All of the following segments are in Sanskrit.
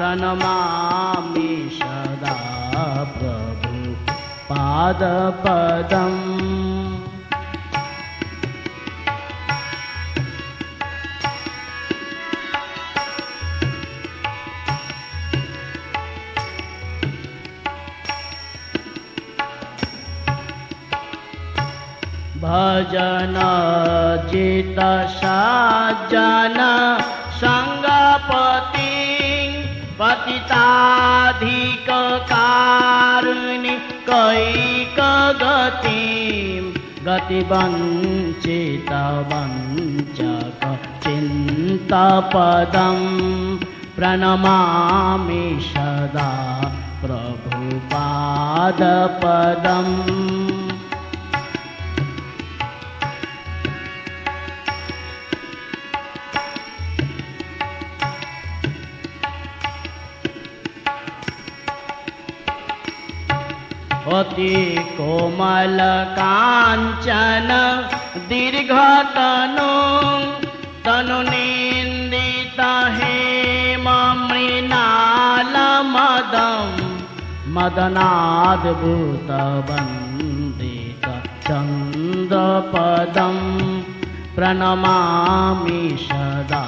प्रणमामि सदा प्रभु पादपदम्। भजन चित सज्जन पतिताधिककारुणि कैकगतिं गतिवञ्चित वञ्चक चिन्तपदं प्रणमामि सदा प्रभुपादपदम् अति कोमलकाञ्चन दीर्घतनु। तनु निन्दित हेममृणालमदं मदनाद्भुतवन्दित चन्द्रपदं प्रणमामि सदा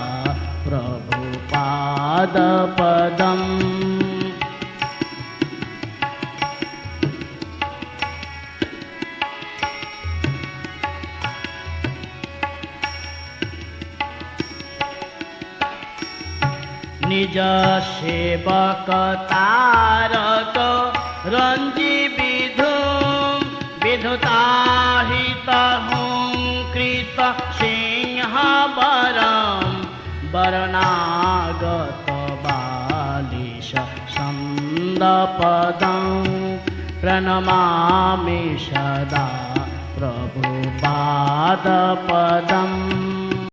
प्रभुपादपदम् निज सेवक तारक रञ्जि विधु विधुताहित कृत सिंह वरं। वरणागत बालिश सन्दपदं प्रणमामि सदा प्रभुपादपदम्